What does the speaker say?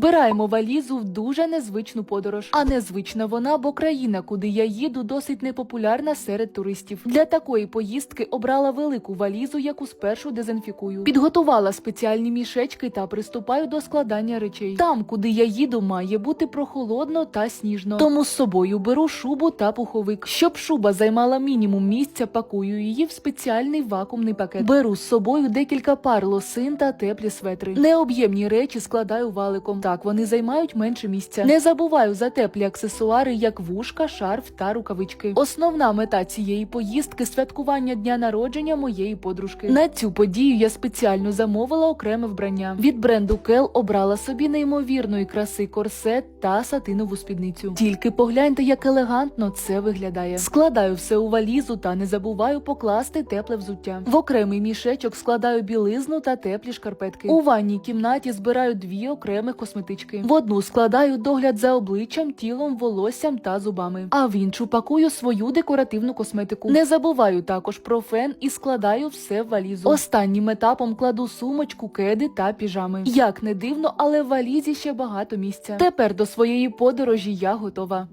Збираємо валізу в дуже незвичну подорож. А незвична вона, бо країна, куди я їду, досить непопулярна серед туристів. Для такої поїздки обрала велику валізу, яку спершу дезінфікую. Підготувала спеціальні мішечки та приступаю до складання речей. Там, куди я їду, має бути прохолодно та сніжно. Тому з собою беру шубу та пуховик. Щоб шуба займала мінімум місця, пакую її в спеціальний вакуумний пакет. Беру з собою декілька пар лосин та теплі светри. Необ'ємні речі складаю валиком. Так вони займають менше місця. Не забуваю за теплі аксесуари, як вушка, шарф та рукавички. Основна мета цієї поїздки святкування дня народження моєї подружки. На цю подію я спеціально замовила окреме вбрання. Від бренду Кел обрала собі неймовірної краси корсет та сатинову спідницю. Тільки погляньте, як елегантно це виглядає. Складаю все у валізу та не забуваю покласти тепле взуття. В окремий мішечок складаю білизну та теплі шкарпетки. У ванній кімнаті збираю дві окремих косметички. В одну складаю догляд за обличчям, тілом, волоссям та зубами. А в іншу пакую свою декоративну косметику. Не забуваю також про фен і складаю все в валізу. Останнім етапом кладу сумочку, кеди та піжами. Як не дивно, але в валізі ще багато місця. Тепер до своєї подорожі я готова.